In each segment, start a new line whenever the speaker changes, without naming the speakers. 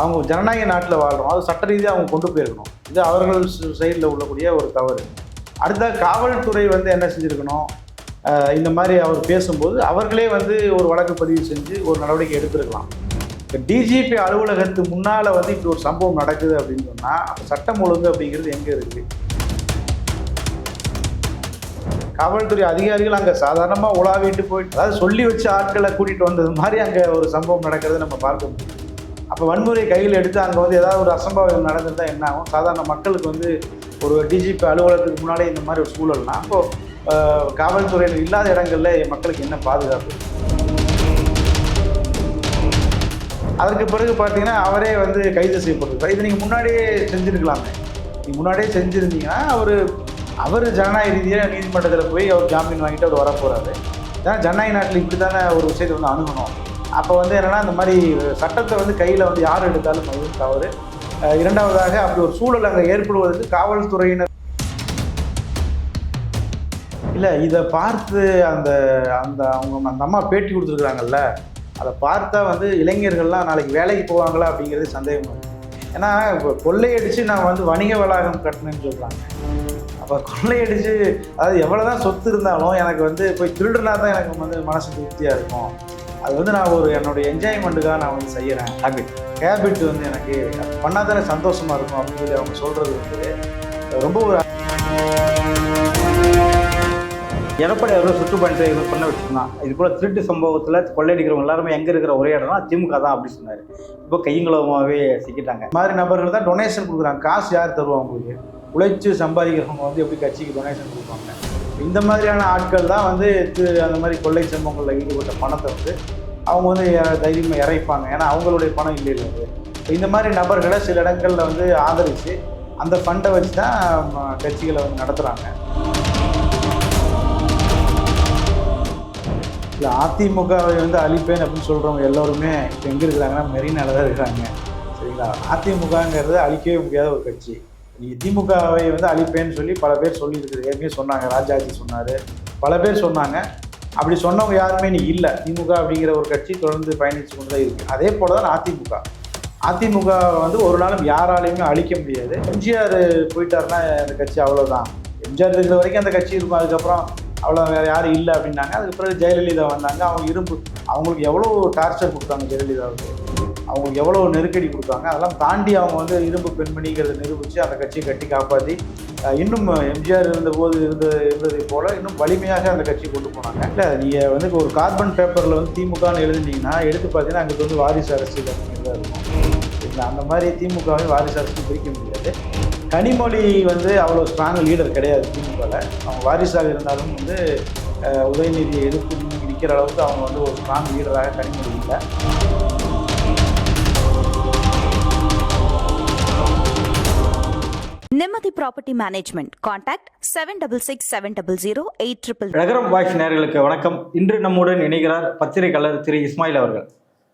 அவங்க ஜனநாயக நாட்டில் வாழ்கிறோம் அது சட்ட ரீதியாக அவங்க கொண்டு போயிருக்கணும். இது அவர்கள் சைடில் உள்ளக்கூடிய ஒரு தவறு. அடுத்த காவல்துறை வந்து என்ன செஞ்சுருக்கணும்? இந்த மாதிரி அவர் பேசும்போது அவர்களே வந்து ஒரு வழக்கு பதிவு செஞ்சு ஒரு நடவடிக்கை எடுத்திருக்கலாம். இப்போ டிஜிபி அலுவலகத்து முன்னால் வந்து இப்படி ஒரு சம்பவம் நடக்குது அப்படின்னு சொன்னால் சட்டம் ஒழுங்கு அப்படிங்கிறது எங்கே இருக்குது காவல்துறை அதிகாரிகள் அங்கே சாதாரணமாக உலாவிட்டு போயிட்டு அதாவது சொல்லி வச்ச ஆட்களை கூட்டிகிட்டு வந்தது மாதிரி அங்கே ஒரு சம்பவம் நடக்கிறத நம்ம பார்க்க முடியும் அப்போ வன்முறை கையில் எடுத்து அங்கே வந்து ஏதாவது ஒரு அசம்பாவிதம் நடந்திருந்தால் என்ன ஆகும்? சாதாரண மக்களுக்கு வந்து ஒரு டிஜிபி அலுவலகத்துக்கு முன்னாலே இந்த மாதிரி ஒரு சூழல்னா அப்போது காவல்துறையில் இல்லாத இடங்களில் மக்களுக்கு என்ன பாதுகாப்பு? அதற்கு பிறகு பார்த்தீங்கன்னா அவரே வந்து கைது செய்யப்பட்டிருக்கார். இது நீங்கள் முன்னாடியே செஞ்சுருக்கலாமே. நீங்கள் முன்னாடியே செஞ்சுருந்தீங்கன்னா அவர் அவர் ஜனநாயக ரீதியாக நீதிமன்றத்தில் போய் அவர் ஜாமீன் வாங்கிட்டு அவர் வரப்போகிறாரு ஏன்னா ஜனநாயக நாட்டில் இப்படி தானே ஒரு விஷயத்தை வந்து அணுகணும். அப்போ வந்து என்னென்னா இந்த மாதிரி சட்டத்தை வந்து கையில் வந்து யார் எடுத்தாலும் அது தவறு. இரண்டாவதாக அப்படி ஒரு சூழல் அங்கே ஏற்படுவதற்கு காவல்துறையினர் இல்லை இதை பார்த்து அந்த அந்த அவங்க அந்த அம்மா பேட்டி கொடுத்துருக்குறாங்கல்ல அதை பார்த்தா வந்து இளைஞர்கள்லாம் நாளைக்கு வேலைக்கு போவாங்களா அப்படிங்கிறது சந்தேகம் ஏன்னா இப்போ கொள்ளையடிச்சு நான் வந்து வணிக வளாகம் கட்டினேன்னு சொல்கிறாங்க அப்போ கொள்ளையடிச்சு அதாவது எவ்வளோ தான் சொத்து இருந்தாலும் எனக்கு வந்து போய் திருடுனா தான் எனக்கு வந்து மனசு திருப்தியாக இருக்கும். அது வந்து நான் ஒரு என்னுடைய என்ஜாய்மெண்ட்டுக்காக நான் வந்து செய்கிறேன் ஹேபிட் ஹேபிட் வந்து எனக்கு பண்ணால் தானே சந்தோஷமாக இருக்கும் அப்படின்னு சொல்லி அவங்க சொல்கிறது வந்து ரொம்ப ஒரு
எடப்பாடி அவர்கள் சுற்றுப்பயணத்தை இது பண்ண வச்சுருந்தான் இது போல திருட்டு சம்பவத்தில் கொள்ளையடிக்கிறவங்க எல்லாருமே எங்கே இருக்கிற ஒரே இடம்னா திமுக தான் அப்படி சொன்னார். இப்போ கையங்களமாகவே சிக்கிட்டாங்க.
இந்த மாதிரி நபர்கள் தான் டொனேஷன் கொடுக்குறாங்க. காசு யார் தருவா உங்களுக்கு? உழைச்சு சம்பாதிக்கிறவங்க வந்து எப்படி கட்சிக்கு டொனேஷன் கொடுப்பாங்க? இந்த மாதிரியான ஆட்கள் தான் வந்து இது அந்த மாதிரி கொள்ளை சம்பவங்களில் ஈடுபட்ட பணத்தை வந்து அவங்க வந்து தைரியமாக இறைப்பாங்க. ஏன்னா அவங்களுடைய பணம் இல்லை இல்லை இந்த மாதிரி நபர்களை சில இடங்களில் வந்து ஆதரித்து அந்த ஃபண்டை வச்சு தான் கட்சிகளை வந்து நடத்துகிறாங்க இல்லை அதிமுகவை வந்து அழிப்பேன் அப்படின்னு சொல்கிறவங்க எல்லோருமே இப்போ எங்கே இருக்கிறாங்கன்னா மெரினால தான் இருக்கிறாங்க. சரிங்களா? அதிமுகங்கிறது அழிக்கவே முடியாத ஒரு கட்சி. நீங்கள் திமுகவை வந்து அழிப்பேன்னு சொல்லி பல பேர் சொல்லியிருக்குது. ஏற்கனவே சொன்னாங்க ராஜாஜி சொன்னார். பல பேர் சொன்னாங்க. அப்படி சொன்னவங்க யாருமே நீ இல்லை. திமுக அப்படிங்கிற ஒரு கட்சி தொடர்ந்து பயணித்து கொண்டு தான் இருக்குது அதே போல தான் அதிமுக. அதிமுக வந்து ஒரு நாளும் யாராலையுமே அழிக்க முடியாது. எம்ஜிஆர் போயிட்டாருன்னா அந்த கட்சி அவ்வளோதான் எம்ஜிஆர் இருக்கிற வரைக்கும் அந்த கட்சி இருக்கும். அதுக்கப்புறம் அவ்வளோ வேறு யாரும் இல்லை அப்படின்னாங்க. அதுக்கு பிறகு ஜெயலலிதா வந்தாங்க. அவங்க இரும்பு அவங்களுக்கு எவ்வளோ டார்ச்சர் கொடுத்தாங்க ஜெயலலிதாவுக்கு. அவங்களுக்கு எவ்வளோ நெருக்கடி கொடுத்தாங்க அதெல்லாம் தாண்டி அவங்க வந்து இரும்பு பெண்மணிங்கிறத நிரூபித்து அந்த கட்சியை கட்டி காப்பாற்றி இன்னும் எம்ஜிஆர் இருந்தபோது இருந்த இருந்ததை போல் இன்னும் வலிமையாக அந்த கட்சி கொண்டு போனாங்க. இல்லை நீங்கள் வந்து ஒரு கார்பன் பேப்பரில் வந்து திமுகன்னு எழுதுனீங்கன்னா எடுத்து பார்த்தீங்கன்னா அங்கே வந்து வாரிசு அரசியல் அப்படிங்கிறதா இருக்கும். அந்த மாதிரி திமுகவை வாரிசு அரசு பிரிக்க முடியாது. கனிமொழி வந்து அவ்வளோ ஸ்ட்ராங் லீடர் கிடையாது திமுகவில் அவங்க வாரிசாக இருந்தாலும் வந்து உதயநிதியை எதிர்த்து நிற்கிற அளவுக்கு அவங்க வந்து ஒரு ஸ்ட்ராங் லீடராக கனிமொழி இல்லை.
Nimmathi property management contact seven double six seven double zero eight triple
ரகரம் voice நேயர்களுக்கு வணக்கம். இன்று நம்முடன் இணைகிறார் பத்திரிகையாளர் திரு இஸ்மாயில் அவர்கள்.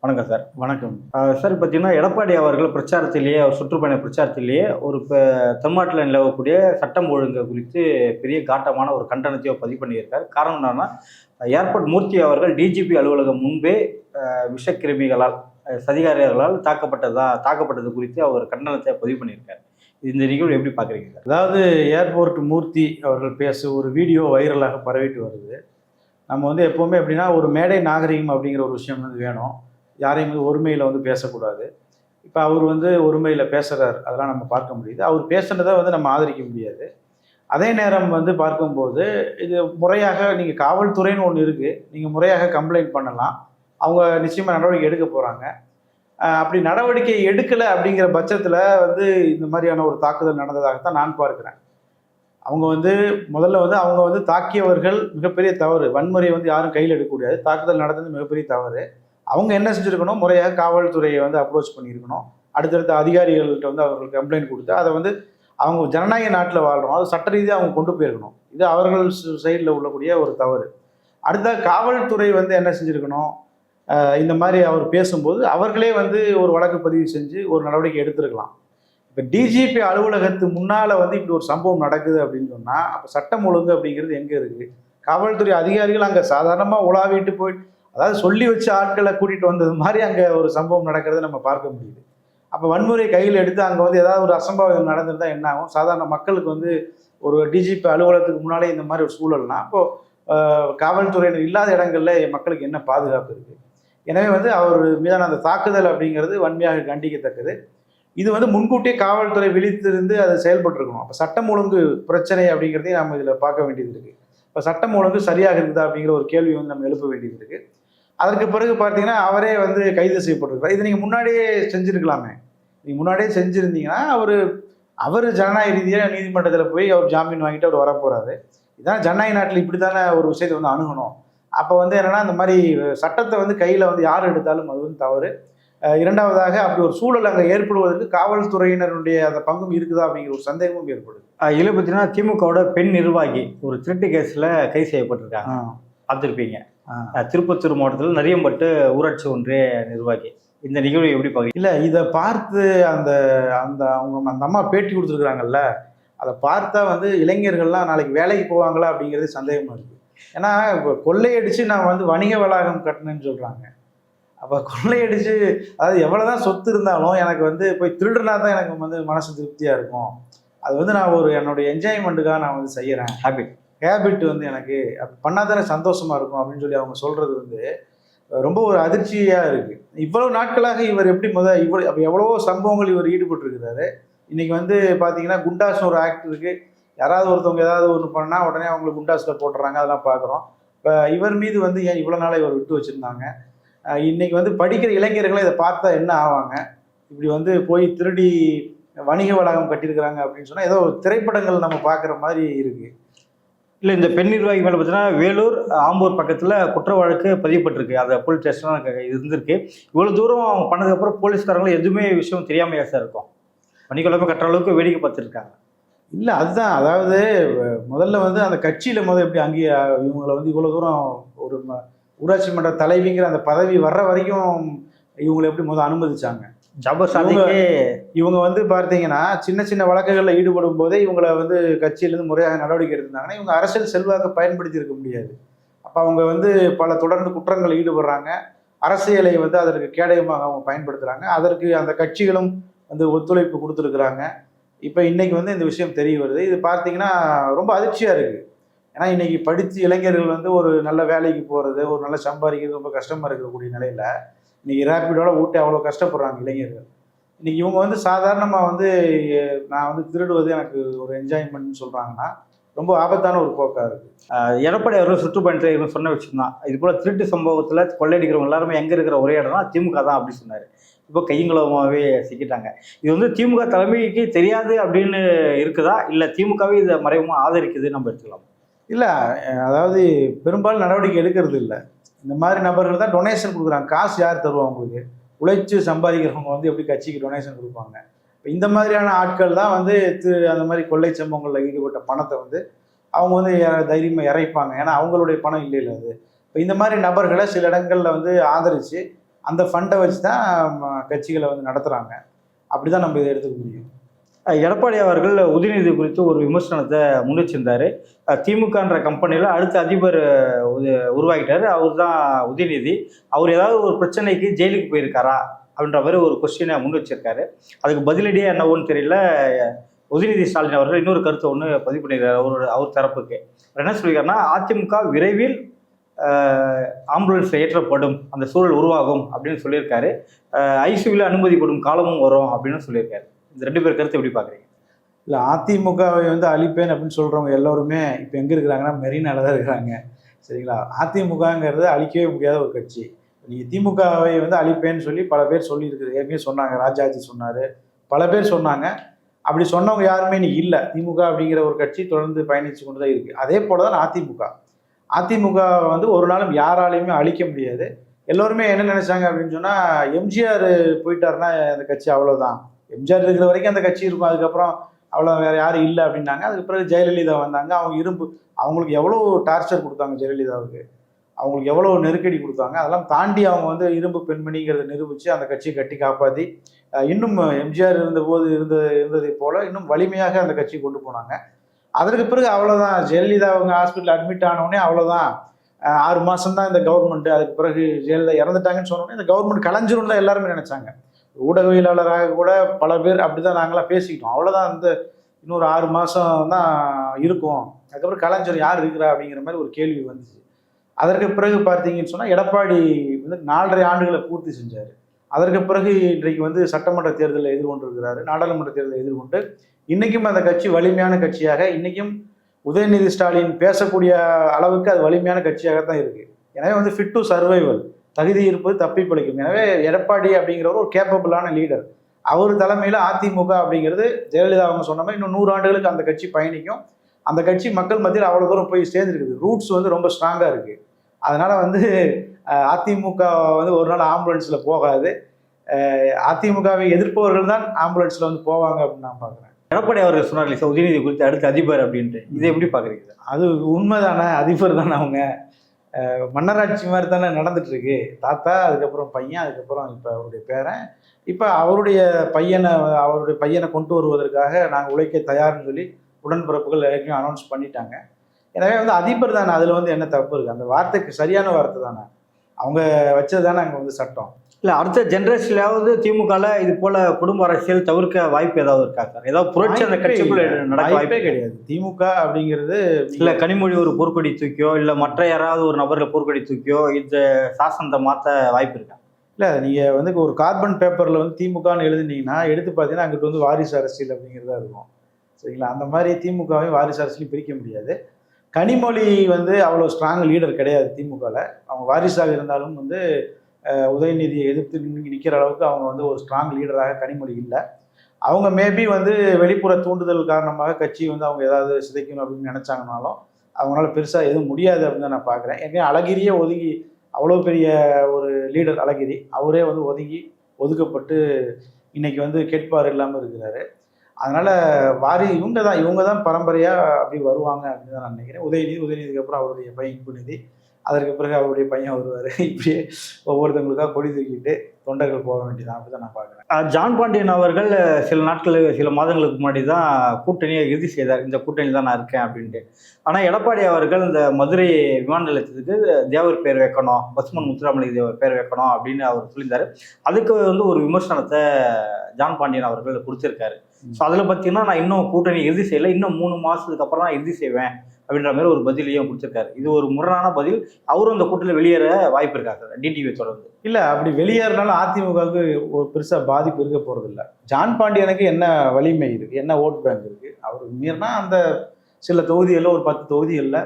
வணக்கம் சார்.
வணக்கம்.
சார் பார்த்தீங்கன்னா எடப்பாடி அவர்கள் பிரச்சாரத்திலேயே அவர் சுற்றுப்பயண பிரச்சாரத்திலேயே ஒரு இப்போ தமிழ்நாட்டில் நிலவக்கூடிய சட்டம் ஒழுங்கு குறித்து பெரிய காட்டமான ஒரு கண்டனத்தையோ பதிவு பண்ணியிருக்கார். காரணம் என்னன்னா ஏர்போர்ட் மூர்த்தி அவர்கள் டிஜிபி அலுவலகம் முன்பே விஷக்கிருமிகளால் சதிகாரிகளால் தாக்கப்பட்டதா தாக்கப்பட்டது குறித்து அவர் கண்டனத்தை பதிவு பண்ணியிருக்கார். இந்த நிகழ்வு எப்படி பார்க்குறீங்க?
அதாவது ஏர்போர்ட் மூர்த்தி அவர்கள் பேச ஒரு வீடியோ வைரலாக பரவிட்டு வருது. நம்ம வந்து எப்போவுமே எப்படின்னா ஒரு மேடை நாகரிகம் அப்படிங்கிற ஒரு விஷயம் வந்து வேணும். யாரையும் வந்து ஒருமையில் வந்து பேசக்கூடாது. இப்போ அவர் வந்து ஒருமையில் பேசுகிறார் அதெல்லாம் நம்ம பார்க்க முடியுது. அவர் பேசுனதை வந்து நம்ம ஆதரிக்க முடியாது. அதே நேரம் வந்து பார்க்கும்போது இது முறையாக நீங்கள் காவல்துறைன்னு ஒன்று இருக்குது நீங்கள் முறையாக கம்ப்ளைண்ட் பண்ணலாம். அவங்க நிச்சயமாக நடவடிக்கை எடுக்க போகிறாங்க அப்படி நடவடிக்கை எடுக்கலை அப்படிங்கிற பட்சத்தில் வந்து இந்த மாதிரியான ஒரு தாக்குதல் நடந்ததாகத்தான் நான் பார்க்குறேன். அவங்க வந்து முதல்ல வந்து அவங்க வந்து தாக்கியவர்கள் மிகப்பெரிய தவறு. வன்முறையை வந்து யாரும் கையில் எடுக்கக்கூடாது தாக்குதல் நடந்தது மிகப்பெரிய தவறு. அவங்க என்ன செஞ்சுருக்கணும்? முறையாக காவல்துறையை வந்து அப்ரோச் பண்ணியிருக்கணும். அடுத்தடுத்த அதிகாரிகள்கிட்ட வந்து அவர்களுக்கு கம்ப்ளைண்ட் கொடுத்து அதை வந்து அவங்க ஜனநாயக நாட்டில் வாழ்கிறோம் அது சட்ட ரீதியாக அவங்க கொண்டு போயிருக்கணும். இது அவர்கள் சைடில் உள்ளக்கூடிய ஒரு தவறு. அடுத்த காவல்துறை வந்து என்ன செஞ்சுருக்கணும்? இந்த மாதிரி அவர் பேசும்போது அவர்களே வந்து ஒரு வழக்கு பதிவு செஞ்சு ஒரு நடவடிக்கை எடுத்திருக்கலாம். இப்போ டிஜிபி அலுவலகத்து முன்னால் வந்து இப்படி ஒரு சம்பவம் நடக்குது அப்படின்னு சொன்னால் அப்போ சட்டம் ஒழுங்கு அப்படிங்கிறது எங்கே இருக்குது காவல்துறை அதிகாரிகள் அங்கே சாதாரணமாக உலாவிட்டு போய் அதாவது சொல்லி வச்ச ஆட்களை கூட்டிகிட்டு வந்தது மாதிரி அங்கே ஒரு சம்பவம் நடக்கிறத நம்ம பார்க்க முடியுது. அப்போ வன்முறை கையில் எடுத்து அங்கே வந்து ஏதாவது ஒரு அசம்பாவிதம் நடந்திருந்தால் என்ன ஆகும்? சாதாரண மக்களுக்கு வந்து ஒரு டிஜிபி அலுவலகத்துக்கு முன்னாலே இந்த மாதிரி ஒரு சூழல்னா அப்போது காவல்துறையினர் இல்லாத இடங்கள்ல மக்களுக்கு என்ன பாதுகாப்பு இருக்குது எனவே வந்து அவர் மீதான அந்த தாக்குதல் அப்படிங்கிறது வன்மையாக கண்டிக்கத்தக்கது. இது வந்து முன்கூட்டியே காவல்துறை விழித்திருந்து அது செயல்பட்டுருக்கணும். அப்போ சட்டம் ஒழுங்கு பிரச்சனை அப்படிங்கிறதையும் நம்ம இதில் பார்க்க வேண்டியது இருக்குது இப்போ சட்டம் ஒழுங்கு சரியாக இருக்குதா அப்படிங்கிற ஒரு கேள்வி வந்து நம்ம எழுப்ப வேண்டியது இருக்குது அதற்கு பிறகு பார்த்தீங்கன்னா அவரே வந்து கைது செய்யப்பட்டிருக்கார் இது நீங்கள் முன்னாடியே செஞ்சுருக்கலாமே. நீங்கள் முன்னாடியே செஞ்சுருந்தீங்கன்னா அவர் அவர் ஜனநாயக ரீதியாக நீதிமன்றத்தில் போய் அவர் ஜாமீன் வாங்கிட்டு அவர் வரப்போகிறாரு இதான் ஜனநாயக நாட்டில் இப்படி தானே ஒரு விஷயத்தை வந்து அணுகணும். அப்போ வந்து என்னன்னா இந்த மாதிரி சட்டத்தை வந்து கையில் வந்து யார் எடுத்தாலும் அது வந்து தவறு. இரண்டாவதாக அப்படி ஒரு சூழல் அங்கே ஏற்படுவதற்கு காவல்துறையினருடைய அந்த பங்கும் இருக்குதா அப்படிங்கிற ஒரு சந்தேகமும் ஏற்படுது.
இதுல பார்த்தீங்கன்னா திமுகவோட பெண் நிர்வாகி ஒரு திருட்டு கேஸில் கைது செய்யப்பட்டிருக்காங்க. பார்த்துருப்பீங்க திருப்பத்தூர் மாவட்டத்தில் நரியம்பட்டு ஊராட்சி ஒன்றிய நிர்வாகி. இந்த நிகழ்வு எப்படி பார்க்குறீங்க
இல்லை இதை பார்த்து அந்த அந்த அவங்க அந்த அம்மா பேட்டி கொடுத்துருக்குறாங்கல்ல அதை பார்த்தா வந்து இளைஞர்கள்லாம் நாளைக்கு வேலைக்கு போவாங்களா அப்படிங்கிறது சந்தேகமாக இருக்குது ஏன்னா இப்போ கொள்ளையடிச்சு நான் வந்து வணிக வளாகம் கட்டினேன்னு சொல்கிறாங்க அப்போ கொள்ளையடிச்சு அதாவது எவ்வளோதான் சொத்து இருந்தாலும் எனக்கு வந்து போய் திருடுனா தான் எனக்கு வந்து மனசு திருப்தியாக இருக்கும். அது வந்து நான் ஒரு என்னுடைய என்ஜாய்மெண்ட்டுக்காக நான் வந்து செய்கிறேன்
ஹாபிட்
ஹேபிட் வந்து எனக்கு அப்படி பண்ணால் தானே சந்தோஷமா இருக்கும் அப்படின்னு சொல்லி அவங்க சொல்றது வந்து ரொம்ப ஒரு அதிர்ச்சியாக இருக்கு. இவ்வளவு நாட்களாக இவர் எப்படி முத இவ்வளோ அப்போ எவ்வளவோ சம்பவங்கள் இவர் ஈடுபட்டிருக்கிறாரு. இன்னைக்கு வந்து பார்த்தீங்கன்னா குண்டாஸ் ஒரு ஆக்ட் யாராவது ஒருத்தவங்க ஏதாவது ஒன்று பண்ணால் உடனே அவங்களுக்கு குண்டாஸில் போட்டுறாங்க அதெல்லாம் பார்க்குறோம் இப்போ இவர் மீது வந்து ஏன் இவ்வளோ நாளாக இவர் விட்டு வச்சுருந்தாங்க? இன்னைக்கு வந்து படிக்கிற இளைஞர்களை இதை பார்த்தா என்ன ஆவாங்க? இப்படி வந்து போய் திருடி வணிக வளாகம் கட்டியிருக்கிறாங்க அப்படின்னு சொன்னால் ஏதோ திரைப்படங்கள் நம்ம பார்க்குற மாதிரி இருக்குது
இல்லை இந்த பெண் நிர்வாகி மேலே பார்த்தீங்கன்னா வேலூர் ஆம்பூர் பக்கத்தில் குற்ற வழக்கு பதியப்பட்டிருக்கு. அந்த போலீஸ் ஸ்டேஷன்லாம் இருந்திருக்கு. இவ்வளோ தூரம் அவங்க பண்ணதுக்கப்புறம் போலீஸ்காரங்களும் எதுவுமே விஷயம் தெரியாமையா சார் இருக்கும்? பனிக்குழம்பு கட்டுற அளவுக்கு வேடிக்கை பார்த்துருக்காங்க
இல்லை அதுதான். அதாவது முதல்ல வந்து அந்த கட்சியில் முதல் எப்படி அங்கேயே அஹ், இவங்களை வந்து இவ்வளோ தூரம் ஒரு ஊராட்சி மன்ற தலைவிங்கிற அந்த பதவி வர்ற வரைக்கும் இவங்களை எப்படி முதல் அனுமதிச்சாங்க?
ஜபர் சாதிக்கே
இவங்க வந்து பார்த்தீங்கன்னா சின்ன சின்ன வழக்குகளில் ஈடுபடும் போதே இவங்களை வந்து கட்சியிலேருந்து முறையாக நடவடிக்கை எடுத்திருந்தாங்கன்னா இவங்க அரசியல் செல்வாக்கை பயன்படுத்தி இருக்க முடியாது. அப்போ அவங்க வந்து பல தொடர்ந்து குற்றங்களில் ஈடுபடுறாங்க. அரசியலை வந்து அதற்கு கேடயமாக அவங்க பயன்படுத்துகிறாங்க அதற்கு அந்த கட்சிகளும் வந்து ஒத்துழைப்பு கொடுத்துருக்குறாங்க. இப்போ இன்றைக்கி வந்து இந்த விஷயம் தெரிய வருது. இது பார்த்தீங்கன்னா ரொம்ப அதிர்ச்சியாக இருக்குது ஏன்னா இன்றைக்கி படித்து இளைஞர்கள் வந்து ஒரு நல்ல வேலைக்கு போகிறது ஒரு நல்ல சம்பாதிக்கிறது ரொம்ப கஷ்டமாக இருக்கக்கூடிய நிலையில் இன்றைக்கி ரேப்பிடோட ஊட்டி அவ்வளோ கஷ்டப்படுறாங்க இளைஞர்கள். இன்றைக்கி இவங்க வந்து சாதாரணமாக வந்து நான் வந்து திருடுவது எனக்கு ஒரு என்ஜாய்மெண்ட்னு சொல்கிறாங்கன்னா ரொம்ப ஆபத்தான ஒரு போக்காக இருக்குது
எடப்பாடி அவர்கள் சுற்றுப்பயணத்தில் இவங்க சொன்ன விஷயம் தான் இது போல் திருட்டு சம்பவத்தில் கொள்ளையடிக்கிறவங்க எல்லாருமே எங்கே இருக்கிற ஒரே இடம்னா திமுக தான் அப்படி சொன்னார். இப்போ கையங்குளமாகவே சிக்கிட்டாங்க. இது வந்து திமுக தலைமைக்கு தெரியாது அப்படின்னு இருக்குதா? இல்லை திமுகவே இதை மறைமுகமாக ஆதரிக்குது நம்ம எடுத்துக்கலாம்.
இல்லை அதாவது பெரும்பாலும் நடவடிக்கை எடுக்கிறது இல்லை. இந்த மாதிரி நபர்கள் தான் டொனேஷன் கொடுக்குறாங்க. காசு யார் தருவா உங்களுக்கு? உழைச்சி சம்பாதிக்கிறவங்க வந்து எப்படி கட்சிக்கு டொனேஷன் கொடுப்பாங்க? இப்போ இந்த மாதிரியான ஆட்கள் தான் வந்து திரு அந்த மாதிரி கொள்ளை சம்பவங்களில் ஈடுபட்ட பணத்தை வந்து அவங்க வந்து தைரியமாக இறைப்பாங்க. ஏன்னா அவங்களுடைய பணம் இல்லை இல்லை அது. இப்போ இந்த மாதிரி நபர்களை சில இடங்களில் வந்து ஆதரித்து அந்த ஃபண்டை வச்சு தான் ம, கட்சிகளை வந்து நடத்துகிறாங்க அப்படி தான் நம்ம இதை எடுத்துக்க முடியும்.
எடப்பாடி அவர்கள் உதயநிதி குறித்து ஒரு விமர்சனத்தை முன்வச்சிருந்தார். திமுகன்ற கம்பெனியில் அடுத்த அதிபர் உருவாக்கிட்டார் அவர் தான் உதயநிதி. அவர் ஏதாவது ஒரு பிரச்சனைக்கு ஜெயிலுக்கு போயிருக்காரா? அப்படின்ற மாதிரி ஒரு கொஸ்டினை முன் வச்சிருக்காரு அதுக்கு பதிலடியாக என்னவோன்னு தெரியல. உதயநிதி ஸ்டாலின் அவர்கள் இன்னொரு கருத்தை ஒன்று பதிவு பண்ணியிருக்காரு அவரோட அவர் தரப்புக்கு. அவர் என்ன சொல்லியிருக்காருன்னா அதிமுக விரைவில் ஆம்புலன்ஸ் ஏற்றப்படும் அந்த சூழல் உருவாகும் அப்படின்னு சொல்லியிருக்காரு. ஐசியூவில் அனுமதிப்படும் காலமும் வரும் அப்படின்னு சொல்லியிருக்காரு. இந்த ரெண்டு பேர் கருத்து எப்படி பார்க்குறீங்க?
இல்லை அதிமுகவை வந்து அழிப்பேன் அப்படின்னு சொல்கிறவங்க எல்லோருமே இப்போ எங்கே இருக்கிறாங்கன்னா மெரினால தான் இருக்கிறாங்க. சரிங்களா? அதிமுகங்கிறது அழிக்கவே முடியாத ஒரு கட்சி. நீங்கள் திமுகவை வந்து அழிப்பேன்னு சொல்லி பல பேர் சொல்லியிருக்குது. ஏற்கனவே சொன்னாங்க. ராஜாஜி சொன்னார். பல பேர் சொன்னாங்க. அப்படி சொன்னவங்க யாருமே இன்னைக்கு இல்லை. திமுக அப்படிங்கிற ஒரு கட்சி தொடர்ந்து பயணித்து கொண்டு தான் இருக்குது அதே போல தான் அதிமுக. அதிமுக வந்து ஒரு நாளும் யாராலையுமே அழிக்க முடியாது. எல்லோருமே என்ன நினைச்சாங்க அப்படின்னு சொன்னால் எம்ஜிஆர் போயிட்டாருன்னா அந்த கட்சி அவ்வளோதான் எம்ஜிஆர் இருக்கிற வரைக்கும் அந்த கட்சி இருக்கும். அதுக்கப்புறம் அவ்வளோ வேற யாரும் இல்லை அப்படின்னாங்க. அதுக்கு பிறகு ஜெயலலிதா வந்தாங்க. அவங்க இரும்பு அவங்களுக்கு எவ்வளோ டார்ச்சர் கொடுத்தாங்க ஜெயலலிதாவுக்கு. அவங்களுக்கு எவ்வளோ நெருக்கடி கொடுத்தாங்க. அதெல்லாம் தாண்டி அவங்க வந்து இரும்பு பெண்மணிங்கிறத நிரூபித்து அந்த கட்சியை கட்டி காப்பாற்றி இன்னும் எம்ஜிஆர் இருந்தபோது இருந்த இருந்ததை போல இன்னும் வலிமையாக அந்த கட்சியை கொண்டு போனாங்க. அதற்கு பிறகு அவ்வளோதான் ஜெயலலிதா அவங்க ஹாஸ்பிட்டல் அட்மிட் ஆனவுடனே அவ்வளோதான் ஆறு மாதம் தான் இந்த கவர்மெண்ட் அதுக்கு பிறகு ஜெயலலிதா இறந்துட்டாங்கன்னு சொன்னோடனே இந்த கவர்மெண்ட் கலைஞ்சிரும் தான் எல்லாருமே நினச்சாங்க. ஊடகவியலாளராக கூட பல பேர் அப்படி தான் நாங்களாம் பேசிக்கிட்டோம். அவ்வளோதான் அந்த இன்னொரு ஆறு மாதம் தான் இருக்கும். அதுக்கப்புறம் கலைஞர் யார் இருக்கிறா அப்படிங்கிற மாதிரி ஒரு கேள்வி வந்துச்சு. அதற்கு பிறகு பார்த்தீங்கன்னு சொன்னால் எடப்பாடி வந்து நாலரை ஆண்டுகளை பூர்த்தி செஞ்சார். அதற்கு பிறகு இன்றைக்கு வந்து சட்டமன்ற தேர்தலை எதிர்கொண்டிருக்கிறாரு. நாடாளுமன்ற தேர்தலை எதிர்கொண்டு இன்றைக்கும் அந்த கட்சி வலிமையான கட்சியாக இன்றைக்கும் உதயநிதி ஸ்டாலின் பேசக்கூடிய அளவுக்கு அது வலிமையான கட்சியாக தான் இருக்குது எனவே வந்து ஃபிட் டு சர்வைவல் தகுதி இருப்பது தப்பி பிழைக்கும். எனவே எடப்பாடி அப்படிங்கிறவர் ஒரு கேப்பபிளான லீடர் அவர் தலைமையில் அதிமுக அப்படிங்கிறது ஜெயலலிதா அவங்க சொன்ன மாதிரி இன்னும் நூறு ஆண்டுகளுக்கு அந்த கட்சி பயணிக்கும். அந்த கட்சி மக்கள் மத்தியில் அவ்வளோ தூரம் போய் சேர்ந்துருக்குது. ரூட்ஸ் வந்து ரொம்ப ஸ்ட்ராங்காக இருக்குது அதனால் வந்து அதிமுக வந்து ஒரு நாள் ஆம்புலன்ஸில் போகாது. அதிமுகவை எதிர்ப்பவர்கள் தான் ஆம்புலன்ஸில் வந்து போவாங்க அப்படின்னு நான் பார்க்குறேன்.
எடப்பாடி அவர்கள் சொன்னார் இல்லையா உதயநிதி குறித்து அடுத்த அதிபர் அப்படின்ட்டு. இதை எப்படி பார்க்குறீங்க?
அது உண்மைதானே அதிபர் தானே அவங்க. மன்னராட்சி மாதிரி தானே நடந்துட்டுருக்கு. தாத்தா அதுக்கப்புறம் பையன் அதுக்கப்புறம் இப்போ அவருடைய பேரன். இப்போ அவருடைய பையனை அவருடைய பையனை கொண்டு வருவதற்காக நாங்கள் உழைக்க தயார்னு சொல்லி உடன்பிறப்புகள் ஏற்கனவே அனௌன்ஸ் பண்ணிட்டாங்க. எனவே வந்து அதிபர் தானே அதில் வந்து என்ன தப்பு இருக்குது அந்த வார்த்தைக்கு சரியான வார்த்தை தானே. அவங்க வச்சது தானே அங்கே வந்து சட்டம்.
இல்ல அடுத்த ஜெனரேஷன்லயாவது திமுகல இது போல குடும்ப அரசியல் தவிர்க்க வாய்ப்பு ஏதாவது இருக்கா சார்? ஏதாவது புரட்சி அந்த கட்சிக்குள்ள. நடக்க
வாய்ப்பே கிடையாது. திமுக அப்படிங்கிறது
இல்ல கனிமொழி ஒரு போர்க்கொடி தூக்கியோ இல்ல மற்ற யாராவது ஒரு நபர்கள் போர்க்கொடி தூக்கியோ இந்த சாசனத்தை மாத்த வாய்ப்பு இருக்கா?
இல்லை நீங்கள் வந்து ஒரு கார்பன் பேப்பரில் வந்து திமுகன்னு எழுதுனீங்கன்னா எடுத்து பார்த்தீங்கன்னா அங்கிட்டு வந்து வாரிசு அரசியல் அப்படிங்கிறதா இருக்கும். சரிங்களா? அந்த மாதிரி திமுகவையும் வாரிசு அரசியலையும் பிரிக்க முடியாது. கனிமொழி வந்து அவ்வளோ ஸ்ட்ராங் லீடர் கிடையாது திமுகவில் அவங்க வாரிசாக இருந்தாலும் வந்து உதயநிதியை எதிர்த்து நிற்கிற அளவுக்கு அவங்க வந்து ஒரு ஸ்ட்ராங் லீடராக கனிமொழி இல்லை. அவங்க மேபி வந்து வெளிப்புற தூண்டுதல் காரணமாக கட்சி வந்து அவங்க ஏதாவது சிதைக்கணும் அப்படின்னு நினச்சாங்கனாலும் அவங்களால பெருசாக எதுவும் முடியாது அப்படின்னு தான் நான் பார்க்குறேன் ஏன்னா அழகிரியே ஒதுங்கி அவ்வளோ பெரிய ஒரு லீடர் அழகிரி அவரே வந்து ஒதுங்கி ஒதுக்கப்பட்டு இன்னைக்கு வந்து கேட்பார் இல்லாமல் இருக்கிறாரு. அதனால் வாரி இவங்க தான் இவங்க தான் பரம்பரையாக அப்படி வருவாங்க அப்படின்னு தான் நான் நினைக்கிறேன். உதயநிதி உதயநிதிக்கு அப்புறம் அவருடைய பையன் நிதி அதற்கு பிறகு அவருடைய பையன் வருவார். இப்படியே ஒவ்வொருத்தவங்களுக்காக கொடி தூக்கிட்டு தொண்டர்கள் போக வேண்டியதான் அப்படி தான் நான் பார்க்குறேன்.
ஜான் பாண்டியன் அவர்கள் சில நாட்கள் சில மாதங்களுக்கு முன்னாடி தான் கூட்டணியை இறுதி செய்தார். இந்த கூட்டணியில் தான் நான் இருக்கேன் அப்படின்ட்டு. ஆனால் எடப்பாடி அவர்கள் இந்த மதுரை விமான நிலையத்துக்கு தேவர் பேர் வைக்கணும் பசுமன் முத்துராமலிங்க தேவர் பேர் வைக்கணும் அப்படின்னு அவர் சொல்லியிருந்தார். அதுக்கு வந்து ஒரு விமர்சனத்தை ஜான் பாண்டியன் அவர்கள் கொடுத்துருக்காரு. ஸோ அதில் பார்த்தீங்கன்னா நான் இன்னும் கூட்டணி இறுதி செய்யலை. இன்னும் மூணு மாதத்துக்கு அப்புறம் தான் இறுதி செய்வேன். அப்படின்ற மாதிரி ஒரு பதிலையும் கொடுத்துருக்காரு. இது ஒரு முரணான பதில். அவரும் அந்த கூட்டத்தில் வெளியேற வாய்ப்பு இருக்கா? சார் டிடிவி தொடர்ந்து.
இல்லை அப்படி வெளியேறினாலும் அதிமுகவுக்கு ஒரு பெருசாக பாதிப்பு இருக்க போகிறதில்ல ஜான் பாண்டியனுக்கு என்ன வலிமை இருக்குது என்ன ஓட் பேங்க் இருக்குது அவர் மீறினா அந்த சில தொகுதிகளில் ஒரு பத்து தொகுதிகளில்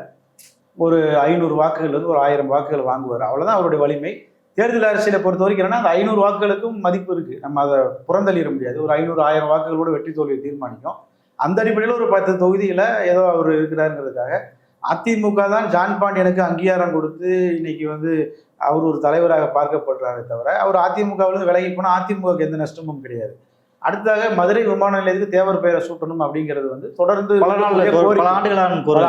ஒரு ஐநூறு வாக்குகள் வந்து ஒரு ஆயிரம் வாக்குகள் வாங்குவார். அவ்வளோதான் அவருடைய வலிமை. தேர்தல் அரசியலை பொறுத்த வரைக்கும் என்னன்னா அந்த ஐநூறு வாக்குகளுக்கும் மதிப்பு இருக்குது நம்ம அதை புறந்தள்ளிட முடியாது. ஒரு ஐநூறு ஆயிரம் வாக்குகளோட வெற்றி தோல்வியை தீர்மானிக்கும். அந்த அடிப்படையில் ஒரு பத்து தொகுதியில் ஏதோ அவர் இருக்கிறாருங்கிறதுக்காக அதிமுக தான் ஜான் பாண்டியனுக்கு அங்கீகாரம் கொடுத்து இன்னைக்கு வந்து அவர் ஒரு தலைவராக பார்க்கப்படுறாரே தவிர அவர் அதிமுகவிலிருந்து விலகி போனால் அதிமுகவுக்கு எந்த நஷ்டமும் கிடையாது. அடுத்ததாக மதுரை விமான நிலையத்துக்கு தேவர் பெயரை சூட்டணும் அப்படிங்கிறது வந்து தொடர்ந்து
பல.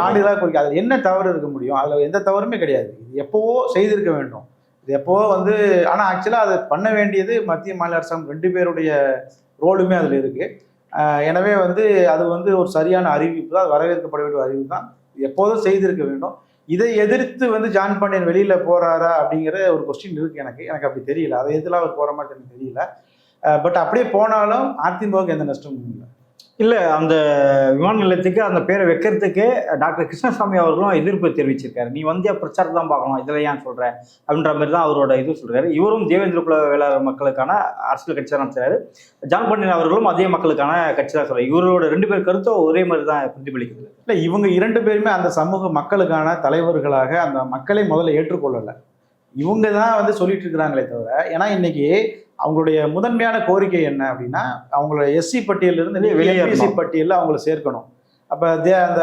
ஆண்டுகளாக கோரிக்கை. அதில் என்ன தவறு இருக்க முடியும்? அதில் எந்த தவறுமே கிடையாது. இது எப்போவோ செய்திருக்க வேண்டும். இது எப்போவோ வந்து ஆனால் ஆக்சுவலாக அதை பண்ண வேண்டியது மத்திய மாநில அரசாங்கம். ரெண்டு பேருடைய ரோலுமே அதில் இருக்கு. ஆஹ் எனவே வந்து அது வந்து ஒரு சரியான அறிவிப்பு தான் அது வரவேற்கப்பட வேண்டிய அறிவிப்பு தான். எப்போதும் செய்திருக்க வேண்டும். இதை எதிர்த்து வந்து ஜான் பாண்டியன் வெளியில் போகிறாரா அப்படிங்கிற ஒரு கொஸ்டின் இருக்குது எனக்கு. எனக்கு அப்படி தெரியல. அதை எதிராக அவர் போகிற மாதிரி எனக்கு தெரியல. பட் அப்படியே போனாலும் அதிமுகவுக்கு எந்த நஷ்டமும் இல்லை.
இல்லை அந்த விமான நிலையத்துக்கு அந்த பேரை வைக்கிறதுக்கு டாக்டர் கிருஷ்ணசாமி அவர்களும் எதிர்ப்பு தெரிவிச்சிருக்காரு. நீ வந்தியா பிரச்சாரம் தான் பார்க்கணும் இதில் ஏன் சொல்கிற அப்படின்ற மாதிரி தான் அவரோட இது சொல்கிறாரு இவரும் தேவேந்திர குல வேளாளர் மக்களுக்கான அரசியல் கட்சி தான் நடத்துறாரு. ஜான் பாண்டியன் அவர்களும் அதே மக்களுக்கான கட்சி தான் சொல்கிறார் இவரோட ரெண்டு பேர் கருத்தும் ஒரே மாதிரி தான் பிரதிபலிக்குது.
இல்லை இவங்க இரண்டு பேருமே அந்த சமூக மக்களுக்கான தலைவர்களாக அந்த மக்களை முதல்ல ஏற்றுக்கொள்ளலை. இவங்க தான் வந்து சொல்லிட்டு இருக்கிறாங்களே தவிர ஏன்னா இன்னைக்கு அவங்களுடைய முதன்மையான கோரிக்கை என்ன அப்படின்னா அவங்களோட எஸ்சி பட்டியலிருந்து. எம்பிசி பட்டியலில் அவங்கள சேர்க்கணும். அப்போ தே அந்த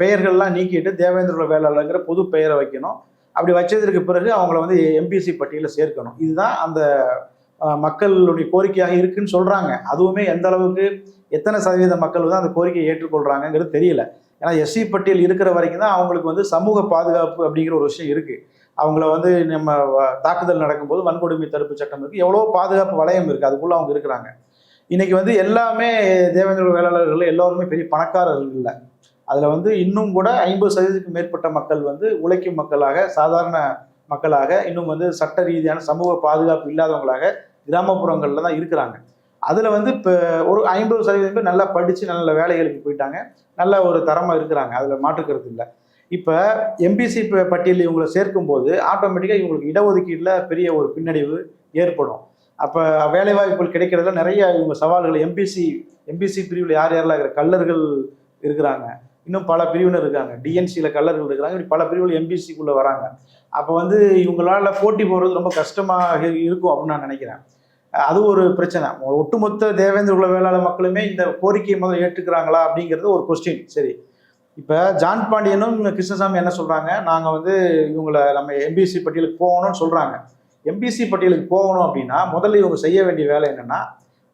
பெயர்கள்லாம் நீக்கிட்டு தேவேந்திர வேளாளர்ங்கிற புது பெயரை வைக்கணும். அப்படி வச்சதற்கு பிறகு அவங்கள வந்து எம்பிசி பட்டியலில் சேர்க்கணும். இதுதான் அந்த மக்களுடைய கோரிக்கையாக இருக்குன்னு சொல்றாங்க. அதுவுமே எந்த அளவுக்கு எத்தனை சதவீத மக்கள் வந்து அந்த கோரிக்கையை ஏற்றுக்கொள்றாங்கங்கிறது தெரியல. ஏன்னா எஸ்சி பட்டியல் இருக்கிற வரைக்கும் தான் அவங்களுக்கு வந்து சமூக பாதுகாப்பு அப்படிங்கிற ஒரு விஷயம் இருக்கு. அவங்கள வந்து நம்ம வ- தாக்குதல் நடக்கும்போது வன்கொடுமை தடுப்பு சட்டம் இருக்குது எவ்வளோ பாதுகாப்பு வளையம் இருக்குது அதுக்குள்ள அவங்க இருக்கிறாங்க. இன்றைக்கி வந்து எல்லாமே தேவேந்திர வேளாளர்கள் எல்லோருமே பெரிய பணக்காரர்கள் இல்லை. அதில் வந்து இன்னும் கூட ஐம்பது சதவீதத்துக்கு மேற்பட்ட மக்கள் வந்து உழைக்கும் மக்களாக சாதாரண மக்களாக இன்னும் வந்து சட்ட ரீதியான சமூக பாதுகாப்பு இல்லாதவங்களாக கிராமப்புறங்களில் தான் இருக்கிறாங்க. அதில் வந்து இப்போ ஒரு ஐம்பது சதவீதம் பேர் நல்லா படித்து நல்ல வேலைகளுக்கு போயிட்டாங்க. நல்ல ஒரு தரமாக இருக்கிறாங்க. அதில் மாற்றுக்கிறது இல்லை. இப்போ எம்பிசி பட்டியலில் இவங்களை சேர்க்கும்போது ஆட்டோமேட்டிக்காக இவங்களுக்கு இடஒதுக்கீட்டில் பெரிய ஒரு பின்னடைவு ஏற்படும். அப்போ வேலைவாய்ப்புகள் கிடைக்கிறதுல நிறைய இவங்க சவால்கள் எம்பிசி எம்பிசி பிரிவில் யார் யாரெல்லாம் இருக்கிற கல்லர்கள் இருக்கிறாங்க. இன்னும் பல பிரிவினர் இருக்காங்க. டிஎன்சியில் கல்லர்கள் இருக்கிறாங்க. இப்படி பல பிரிவுகள் எம்பிசிக்குள்ளே வராங்க. அப்போ வந்து இவங்களால் போட்டி போடுறது ரொம்ப கஷ்டமாக இருக்கும் அப்படின்னு நான் நினைக்கிறேன். அது ஒரு பிரச்சனை. ஒட்டுமொத்த தேவேந்திர குல வேளாளர் மக்களுமே இந்த கோரிக்கையை முதல்ல ஏற்றுக்கிறாங்களா அப்படிங்கிறது ஒரு கொஸ்டின் சரி. இப்போ ஜான் பாண்டியனும் கிருஷ்ணசாமி என்ன சொல்கிறாங்க நாங்கள் வந்து இவங்களை நம்ம எம்பிசி பட்டியலுக்கு போகணும்னு சொல்கிறாங்க எம்பிசி பட்டியலுக்கு போகணும் அப்படின்னா முதல்ல இவங்க செய்ய வேண்டிய வேலை என்னென்னா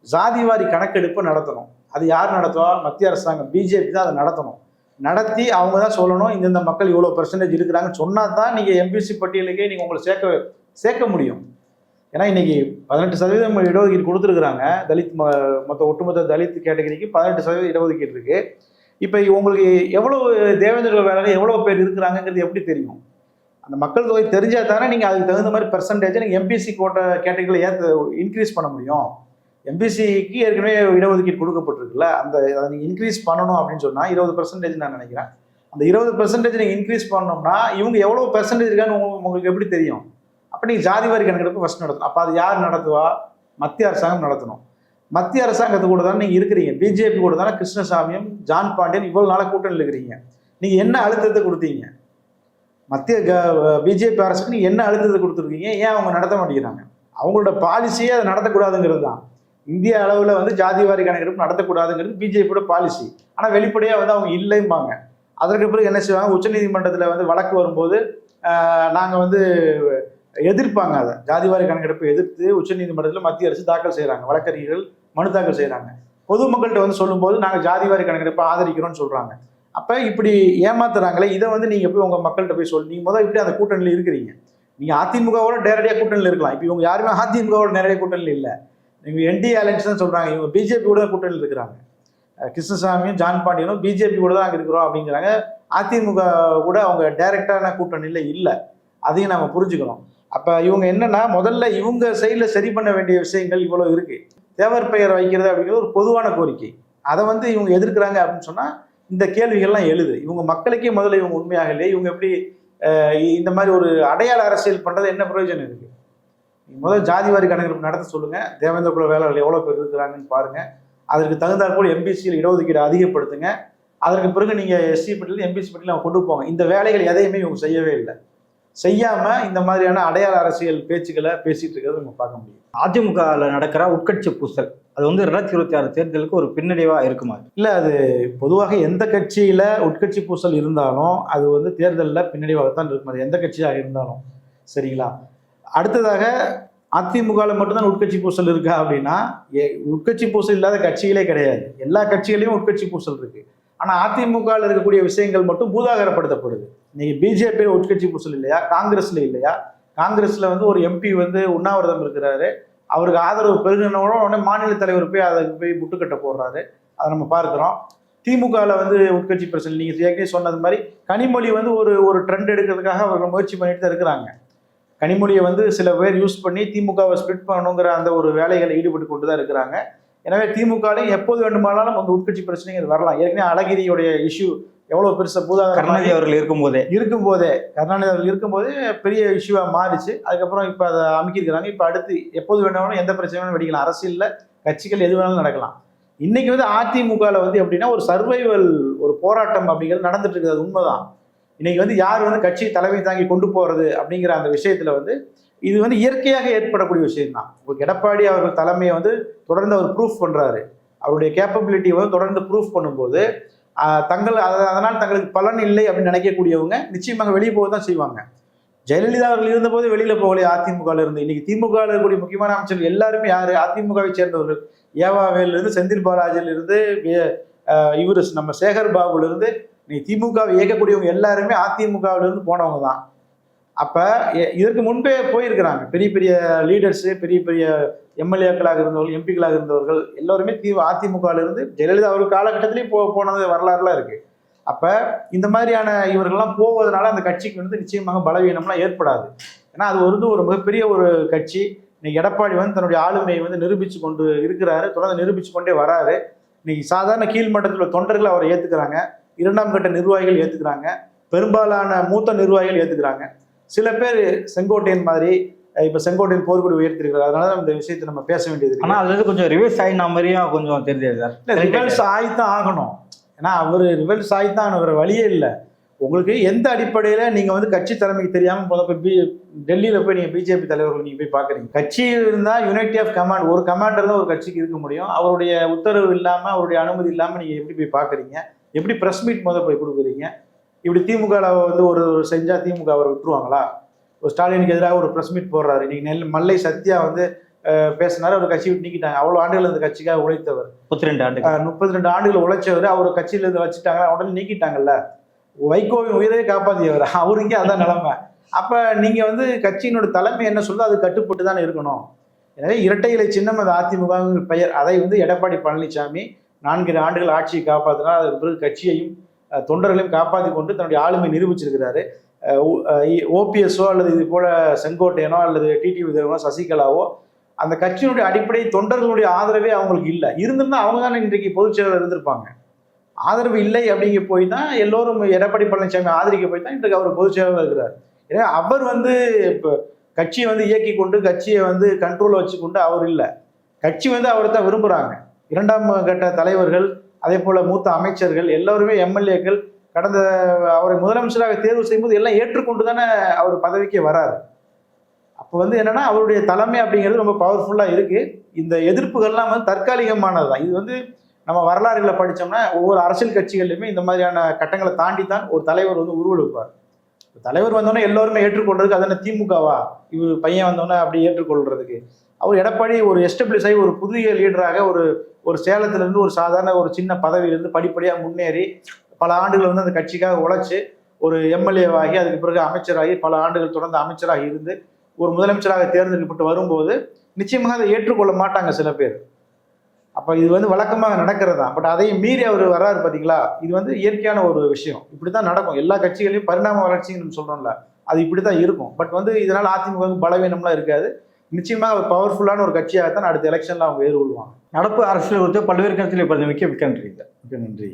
ஜாதிவாரி கணக்கெடுப்பு நடத்தணும். அது யார் நடத்துவா? மத்திய அரசாங்கம் பிஜேபி தான் அதை நடத்தணும். நடத்தி அவங்க தான் சொல்லணும் இந்தந்த மக்கள் இவ்வளோ பெர்சன்டேஜ் இருக்கிறாங்கன்னு சொன்னால் தான் நீங்கள் எம்பிசி பட்டியலுக்கே நீங்கள் உங்களை சேர்க்க சேர்க்க முடியும். ஏன்னா இன்னைக்கு பதினெட்டு சதவீதம் இடஒதுக்கீடு கொடுத்துருக்குறாங்க. தலித் ம மொத்த ஒட்டுமொத்த தலித் கேட்டகரிக்கு பதினெட்டு சதவீதம் இடஒதுக்கீடு இருக்கு. இப்போ உங்களுக்கு எவ்வளோ தேவேந்திர வேலையில் எவ்வளோ பேர் இருக்கிறாங்கங்கிறது எப்படி தெரியும்? அந்த மக்கள் தொகை தெரிஞ்சால் தானே நீங்கள் அதுக்கு தகுந்த மாதிரி பெர்சன்டேஜ் நீங்கள் எம்பிசி கோட்டை கேட்டகரியில் ஏற்ற இன்க்ரீஸ் பண்ண முடியும். எம்பிசிக்கு ஏற்கனவே இடஒதுக்கீடு கொடுக்கப்பட்டிருக்குல்ல அந்த அதை நீங்கள் இன்க்ரீஸ் பண்ணணும் அப்படின்னு சொன்னால் இருபது பெர்சன்டேஜ் நான் நினைக்கிறேன். அந்த இருபது பெர்சன்டேஜ் நீங்கள் இன்க்ரீஸ் பண்ணோம்னா இவங்க எவ்வளோ பெர்சன்டேஜ் இருக்கான்னு உங்களுக்கு- எப்படி தெரியும்? அப்போ நீங்கள் ஜாதிவாரி கணக்கெடுப்பு ஃபஸ்ட் நடத்தணும். அப்போ அது யார் நடத்துவா? மத்திய அரசாங்கம் நடத்தணும். மத்திய அரசாங்கத்து கூட தானே நீங்கள் இருக்கிறீங்க. பிஜேபி கூட தானே கிருஷ்ணசாமியும் ஜான் பாண்டியன் இவ்வளோ நாளாக கூட்டணியில் இருக்கிறீங்க. நீங்கள் என்ன அழுத்தத்தை கொடுத்தீங்க? மத்திய பிஜேபி அரசுக்கு நீங்கள் என்ன அழுத்தத்தை கொடுத்துருக்கீங்க? ஏன் அவங்க நடத்த மாட்டேங்கிறாங்க? அவங்களோட பாலிசியே அதை நடத்தக்கூடாதுங்கிறது தான். இந்திய அளவில் வந்து ஜாதிவாரி கணக்கெடுப்பு நடத்தக்கூடாதுங்கிறது பிஜேபியோட பாலிசி ஆனால் வெளிப்படையாக வந்து அவங்க இல்லைம்பாங்க. அதற்கு பிறகு என்ன செய்வாங்க? உச்சநீதிமன்றத்தில் வந்து வழக்கு வரும்போது நாங்கள் வந்து எதிர்ப்பாங்க அதை. ஜாதிவாரி கணக்கெடுப்பை எதிர்த்து உச்சநீதிமன்றத்தில் மத்திய அரசு தாக்கல் செய்கிறாங்க வழக்கறிஞர்கள் மனு தாக்கல் செய்கிறாங்க பொதுமக்கள்கிட்ட வந்து சொல்லும்போது நாங்கள் ஜாதிவாரி கணக்கெடுப்பை ஆதரிக்கிறோம்னு சொல்கிறாங்க அப்போ இப்படி ஏமாத்துறாங்களே இதை வந்து நீங்கள் போய் உங்கள் மக்கள்கிட்ட போய் சொல்லி நீங்கள் முதல் இப்படி அந்த கூட்டணியில் இருக்கிறீங்க. நீங்கள் அதிமுகவோட நேரடியாக கூட்டணியில் இருக்கலாம். இப்போ இவங்க யாருமே அதிமுகவோட நேரடியாக கூட்டணியில் இல்லை. நீங்கள் என்டிஏ அலைன்ஸ் தான் சொல்கிறாங்க இவங்க பிஜேபி கூட கூட்டணியில் இருக்கிறாங்க. கிருஷ்ணசாமியும் ஜான் பாண்டியனும் பிஜேபி கூட தான் அங்கே இருக்கிறோம் அப்படிங்கிறாங்க. அதிமுக கூட அவங்க டைரெக்டான கூட்டணியில் இல்லை. அதையும் நம்ம புரிஞ்சுக்கணும். அப்போ இவங்க என்னன்னா முதல்ல இவங்க சைடில் சரி பண்ண வேண்டிய விஷயங்கள் இவ்வளோ இருக்கு. தேவர் பெயர் வைக்கிறது அப்படிங்கிறது ஒரு பொதுவான கோரிக்கை. அதை வந்து இவங்க எதிர்க்கிறாங்க அப்படின்னு சொன்னால் இந்த கேள்விகள்லாம் எழுது. இவங்க மக்களுக்கே முதல்ல இவங்க உண்மையாக இல்லை இவங்க எப்படி இந்த மாதிரி ஒரு அடையாள அரசியல் பண்ணுறது என்ன பிரயோஜனம் இருக்கு? முதல் ஜாதிவாரி கணக்கெடுப்பு நடத்த சொல்லுங்க. தேவேந்திர குல வேளாளர்கள் எவ்வளோ பேர் இருக்கிறாங்கன்னு பாருங்க. அதற்கு தகுந்தாற்போல் எம்பிசியில் இடஒதுக்கீடு அதிகப்படுத்துங்க. அதற்கு பிறகு நீங்கள் எஸ்சி பட்டியலில் எம்பிசி பட்டியலில் அவங்க கொண்டு போங்க இந்த வேலைகள் எதையுமே இவங்க செய்யவே இல்லை. செய்யாம இந்த மாதிரியான அடையாள அரசியல் பேச்சுக்களை பேசிட்டு இருக்கிறத நம்ம பார்க்க முடியும்.
அதிமுகவில் நடக்கிற உட்கட்சி பூசல் அது வந்து ரெண்டாயிரத்தி இருபத்தி ஆறு தேர்தலுக்கு ஒரு பின்னடைவாக இருக்குமா?
இல்லை அது பொதுவாக எந்த கட்சியில் உட்கட்சி பூசல் இருந்தாலும் அது வந்து தேர்தலில் பின்னடைவாகத்தான் இருக்கும். அது எந்த கட்சியாக இருந்தாலும். சரிங்களா? அடுத்ததாக அதிமுகவில் மட்டும்தான் உட்கட்சி பூசல் இருக்கா அப்படின்னா உட்கட்சி பூசல் இல்லாத கட்சிகளே கிடையாது. எல்லா கட்சிகளையும் உட்கட்சி பூசல் இருக்கு. ஆனால் அதிமுகவில் இருக்கக்கூடிய விஷயங்கள் மட்டும் பூதாகரப்படுத்தப்படுது. இன்னைக்கு பிஜேபியில் உட்கட்சி பூசல் இல்லையா? காங்கிரஸ்ல இல்லையா? காங்கிரஸ்ல வந்து ஒரு எம்பி வந்து உண்ணாவிரதம் இருக்கிறாரு. அவருக்கு ஆதரவு பெருகினோட உடனே மாநில தலைவர் போய் அதை போய் முட்டுக்கட்டை போடுறாரு. அதை நம்ம பார்க்குறோம். திமுகவில் வந்து உட்கட்சி பிரச்சனை. நீங்கள் ஏற்கனவே சொன்னது மாதிரி கனிமொழி வந்து ஒரு ஒரு ட்ரெண்ட் எடுக்கிறதுக்காக அவர்கள் முயற்சி பண்ணிட்டு தான் இருக்கிறாங்க. கனிமொழியை வந்து சில பேர் யூஸ் பண்ணி திமுகவை ஸ்பிளிட் பண்ணணுங்கிற அந்த ஒரு வேலைகளை ஈடுபட்டு கொண்டு தான் இருக்கிறாங்க. எனவே திமுகலையும் எப்போது வேண்டுமானாலும் அந்த உட்கட்சி பிரச்சனைகள் வரலாம். ஏற்கனவே அழகிரியுடைய இஷ்யூ எவ்வளோ பெருசா பூதாகரமாக
கருணாநிதி அவர்கள் இருக்கும்போதே.
இருக்கும்போதே. கருணாநிதி அவர்கள் இருக்கும்போதே பெரிய இஷ்யூவாக மாறிச்சு. அதுக்கப்புறம் இப்போ அதை அமைக்கிருக்கிறாங்க இப்போ அடுத்து எப்போது வேணாலும் எந்த பிரச்சனையும் வெடிக்கலாம். அரசியலில் கட்சிகள் எது வேணாலும் நடக்கலாம். இன்னைக்கு வந்து அதிமுகவில் வந்து எப்படின்னா ஒரு சர்வைவல் ஒரு போராட்டம் அப்படிங்கிறது நடந்துட்டு இருக்குது அது உண்மைதான். இன்னைக்கு வந்து யார் வந்து கட்சி தலைமை தாங்கி கொண்டு போறது அப்படிங்கிற அந்த விஷயத்துல வந்து இது வந்து இயற்கையாக ஏற்படக்கூடிய விஷயம் தான் இப்போ எடப்பாடி அவர்கள் தலைமையை வந்து தொடர்ந்து அவர் ப்ரூஃப் பண்றாரு. அவருடைய கேப்பபிலிட்டியை வந்து தொடர்ந்து ப்ரூஃப் பண்ணும்போது தங்கள் அதனால் தங்களுக்கு பலன் இல்லை அப்படின்னு நினைக்கக்கூடியவங்க நிச்சயமாக வெளியே போக தான் செய்வாங்க. ஜெயலலிதா அவர்கள் இருந்தபோது வெளியில போகலையே அதிமுகவில் இருந்து. இன்னைக்கு திமுக இருக்கக்கூடிய முக்கியமான அமைச்சர்கள் எல்லாருமே யாரு? அதிமுகவை சேர்ந்தவர்கள். ஏவாவேல இருந்து செந்தில் பாலாஜில இருந்து இவர் நம்ம சேகர் பாபுல இருந்து திமுகவை இயக்கக்கூடியவங்க எல்லாருமே அதிமுகவுல இருந்து போனவங்க தான். அப்ப எ- இதற்கு முன்பே போயிருக்கிறாங்க. பெரிய பெரிய லீடர்ஸ் பெரிய பெரிய எம்எல்ஏக்களாக இருந்தவர்கள் எம்பிக்களாக இருந்தவர்கள் எல்லாருமே தீவு அதிமுகவில் இருந்து ஜெயலலிதா அவர் காலகட்டத்திலேயே போ போனது வரலாறுலாம் இருக்கு. அப்ப இந்த மாதிரியான இவர்கள்லாம் போவதனால அந்த கட்சிக்கு வந்து நிச்சயமாக பலவீனம்லாம் ஏற்படாது. ஏன்னா அது வந்து ஒரு மிகப்பெரிய ஒரு கட்சி. இன்னைக்கு எடப்பாடி வந்து தன்னுடைய ஆளுமையை வந்து நிரூபித்து கொண்டு இருக்கிறாரு தொடர்ந்து நிரூபித்து கொண்டே வராரு. இன்னைக்கு சாதாரண கீழ்மட்டத்தில் உள்ள தொண்டர்கள் அவரை ஏற்றுக்கிறாங்க இரண்டாம் கட்ட நிர்வாகிகள் ஏற்றுக்கிறாங்க பெரும்பாலான மூத்த நிர்வாகிகள் ஏற்றுக்கிறாங்க சில பேர் செங்கோட்டையன் மாதிரி இப்ப செங்கோட்டையன் போர்க்குடி உயர்த்திருக்கிறார். அதனால தான் இந்த விஷயத்தை நம்ம பேச வேண்டியது இருக்கு.
ஆனா அதுல கொஞ்சம் ரிவர்ஸ் ஆயின மாதிரியும் கொஞ்சம் தெரியுது சார்.
இல்ல ரிவல்ஸ் ஆகித்தான் ஆகணும். ஏன்னா அவர் ரிவல்ஸ் ஆகித்தான் ஆகணும் வேற வழியே இல்லை. உங்களுக்கு எந்த அடிப்படையில நீங்க வந்து கட்சி தலைமைக்கு தெரியாம முத போய் பி டெல்லியில போய் நீங்க பிஜேபி தலைவர்கள் நீங்க போய் பாக்குறீங்க. கட்சி இருந்தா யூனிட்டி ஆஃப் கமாண்ட் ஒரு கமாண்டர் தான் ஒரு கட்சிக்கு இருக்க முடியும். அவருடைய உத்தரவு இல்லாம அவருடைய அனுமதி இல்லாம நீங்க எப்படி போய் பாக்குறீங்க? எப்படி பிரஸ் மீட் முத போய் கொடுக்குறீங்க? இப்படி திமுக வந்து ஒரு ஒரு செஞ்சா திமுக அவரை விட்டுருவாங்களா? ஒரு ஸ்டாலினுக்கு எதிராக ஒரு பிரஸ் மீட் போடுறாரு. இன்னைக்கு நெல் மல்லை சத்யா வந்து பேசினாரு. அவர் கட்சி விட்டு நீக்கிட்டாங்க. அவ்வளோ ஆண்டுகள் அந்த கட்சிக்காக உழைத்தவர்.
முப்பத்தி ரெண்டு ஆண்டு
முப்பத்தி ரெண்டு ஆண்டுகள் உழைச்சவர். அவர் கட்சியில இருந்து வச்சுட்டாங்க. உடனே நீக்கிட்டாங்கல்ல. வைகோவின் உயிரை காப்பாத்தியவர். அவருக்கே அதான் நிலைமை. அப்ப நீங்க வந்து கட்சியினோட தலைமை என்ன சொல்லுதோ அது கட்டுப்பட்டு தானே இருக்கணும். எனவே இரட்டை இலை சின்னம் அது அதிமுகங்கிற பெயர். அதை வந்து எடப்பாடி பழனிசாமி நான்கு ஆண்டுகள் ஆட்சியை காப்பாற்றினார் அதற்கு பிறகு கட்சியையும் தொண்டர்களையும் காப்பாற்றி கொண்டு தன்னுடைய ஆளுமை நிரூபிச்சிருக்கிறாரு. ஓபிஎஸ்ஓ அல்லது இது போல செங்கோட்டையனோ அல்லது டிடி விதவனோ சசிகலாவோ அந்த கட்சியினுடைய அடிப்படை தொண்டர்களுடைய ஆதரவே அவங்களுக்கு இல்லை. இருந்திருந்தால் அவங்க தானே இன்றைக்கு பொதுச் செயலர் இருந்திருப்பாங்க. ஆதரவு இல்லை அப்படிங்க போய் தான் எல்லோரும் எடப்பாடி பழனிசாமி ஆதரிக்க போய் தான் இன்றைக்கு அவர் பொதுச் செயலர் இருக்கிறார். ஏன்னா அவர் வந்து இப்போ கட்சியை வந்து இயக்கி கொண்டு கட்சியை வந்து கண்ட்ரோலில் வச்சு கொண்டு அவர் இல்லை. கட்சி வந்து அவரை தான் விரும்புகிறாங்க இரண்டாம் கட்ட தலைவர்கள் அதே போல் மூத்த அமைச்சர்கள் எல்லோருமே எம்எல்ஏக்கள் கடந்த அவரை முதலமைச்சராக தேர்வு செய்யும்போது எல்லாம் ஏற்றுக்கொண்டு தானே அவர் பதவிக்கு வராரு. அப்போ வந்து என்னன்னா அவருடைய தலைமை அப்படிங்கிறது ரொம்ப பவர்ஃபுல்லாக இருக்குது இந்த எதிர்ப்புகள்லாம் வந்து தற்காலிகமானது தான் இது வந்து நம்ம வரலாறுகளை படித்தோம்னா ஒவ்வொரு அரசியல் கட்சிகள்லையுமே இந்த மாதிரியான கட்டங்களை தாண்டி தான் ஒரு தலைவர் வந்து உருவெடுப்பார். தலைவர் வந்தோடனே எல்லோருமே ஏற்றுக்கொள்றதுக்கு அது என்ன திமுகவா? இவர் பையன் வந்தோடனே அப்படி ஏற்றுக்கொள்றதுக்கு. அவர் எடப்பாடி ஒரு எஸ்டபிளிஷ் ஆகி ஒரு புதிய லீடராக ஒரு ஒரு சேலத்திலிருந்து ஒரு சாதாரண ஒரு சின்ன பதவியிலிருந்து படிப்படியாக முன்னேறி பல ஆண்டுகள் வந்து அந்த கட்சிக்காக உழைச்சி ஒரு எம்எல்ஏவாகி அதுக்கு பிறகு அமைச்சராகி பல ஆண்டுகள் தொடர்ந்து அமைச்சராக இருந்து ஒரு முதலமைச்சராக தேர்ந்தெடுக்கப்பட்டு வரும்போது நிச்சயமாக அதை ஏற்றுக்கொள்ள மாட்டாங்க சில பேர். அப்போ இது வந்து வழக்கமாக நடக்கிறது? தான் பட் அதையும் மீறி அவர் வர்றாரு பார்த்தீங்களா இது வந்து இயற்கையான ஒரு விஷயம். இப்படி தான் நடக்கும். எல்லா கட்சிகளையும் பரிணாம வளர்ச்சின்னு சொல்கிறோம்ல அது இப்படி தான் இருக்கும். பட் வந்து இதனால் அதிமுக பலவீனம்லாம் இருக்காது. நிச்சயமாக ஒரு பவர்ஃபுல்லான ஒரு கட்சியாக தான் அடுத்த எலெக்ஷனில் அவங்க எதிர்கொள்வாங்க
நடப்பு அரசியல் குறித்து பல்வேறு கருத்தில் இப்போ மிக்க மிக்க நன்றி.
மிக்க நன்றி.